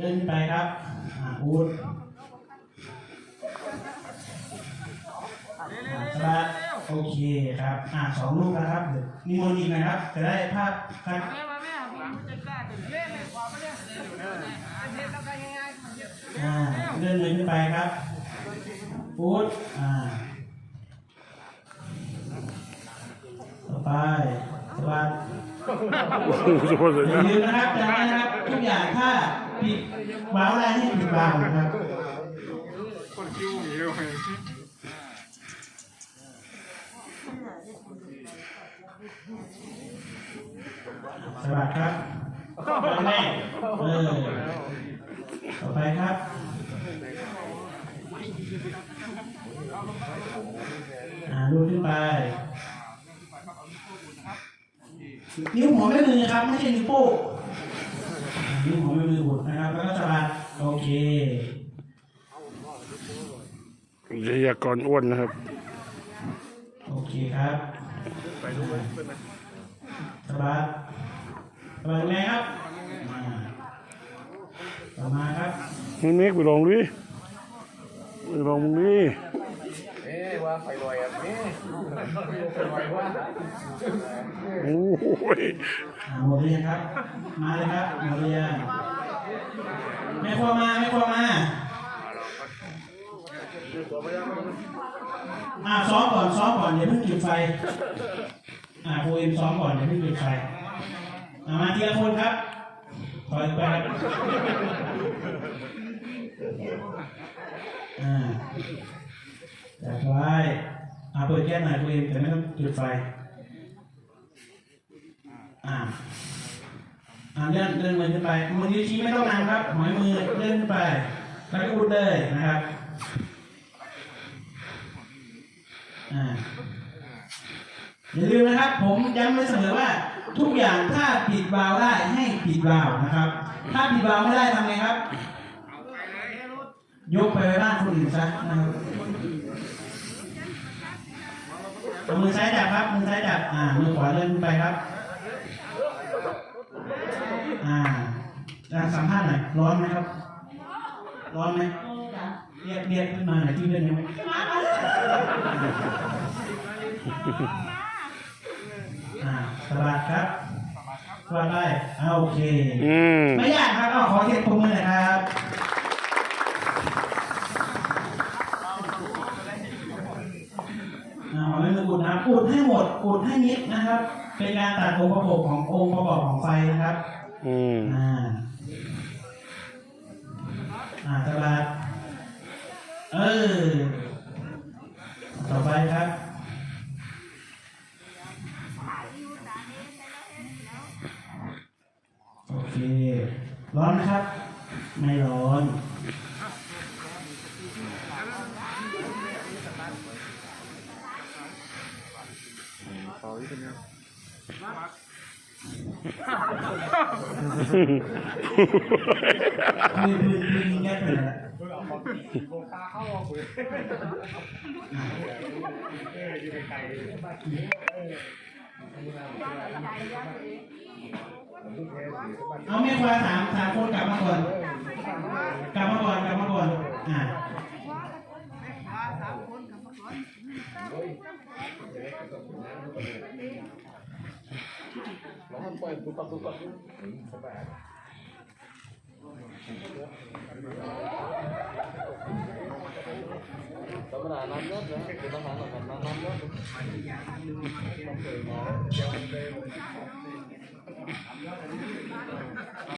เดินขึ้นไปครับอูดอ่าสบายโอเคครับ อ่าสองลูกนะครับเดี๋ยวมีโมนิกนะครับ จะได้ภาพครับเลื่อนเลยขึ้นไปครับฟูดอ่าต่อไปสวัสดี อย่าลืมนะครับจำไว้นะครับทุกอย่างถ้าผิดวาอะไรให้ผิดวาวนะครับคนคิวอย่างนี้เลยสวัสดีครับไปแม่เออต่อไปครับอ่าลูขึ้นไป นิ้วหัวแม่มือครับ ไม่ใช่นิ้วโป้งอ่านิ้วหัวแม่มือบุดนะครับ แล้วก็สะบัดโอเควิทยากรอ้วนนะครับ โอเคครับสบายสบายไหมครับอ่าต่อมาครับมึงเมกไปลองดิไปลองมึงดิ เอ๊ะว่าไฟลอยอะนี่ไฟลอยว่าโอ้ยอ่าหมดเลยงครับ มาเลยครับหมดเลยงไม่ควรมาไม่ควรมาอ่าซ้อมก่อนซ้อมก่อนอย่าเพิ่งจุดไฟอ่าครูเอ็มซ้อมก่อนอย่าเพิ่งจุดไฟอ่ามาทีละคนครับถอยไปครั บอ่าจัดไว้อาเปิดแก้หน่อยครูเอ็มแต่ไม่ต้องจุดไฟอ่าอ่าเลื่อนเลื่อนมือขึ้นไปมือนิ้วชี้ไม่ต้องนำครับหอยมือเลื่อนขึ้นไป แล้วก็อุดเลยนะครับอ่าอย่าลืมนะครับ ผมย้ำไว้เสมอว่า ทุกอย่างถ้าปิดวาล์วได้ให้ปิดวาล์วนะครับ ถ้าปิดวาล์วไม่ได้ทำไงครับ ยกไปไว้บ้านคนอื่นซะนะครับ มือซ้ายจับครับ มือซ้ายจับ อ่า มือขวาเลื่อนขึ้นไปครับอ่าอ่าสัมภาษณ์หน่อย ร้อนไหมครับ ร้อนไหมเรียกเรียกขึ้นมาหน่อยที่เรื่องนี้ไหมอ่าสวัสดีครับสวัสดีอ่าโอเคอืมไม่ยากครับก็ขอเทียบปรบมือหน่อยครับ อ่าไม่ต้องอุดนะครับอุ ดให้หมดอุดให้มิดนะครับ เป็นการตัดองค์ประกอบขององค์ประกอบของไฟนะครับ อืมอ่าอ่าสบายเออ ต่อไปครับ โอเค ร้อนไหมครับ ไม่ร้อน เข้าอะคุยเอ๊ะอยู่ไกลเอาแม่ควาสามสามคนกลับมาก่อนกลับมาก่อนกลับมาก่อนอ่า ๆแล้วมันปล่อยปุ๊บปั๊บปุ๊บปั๊บสบา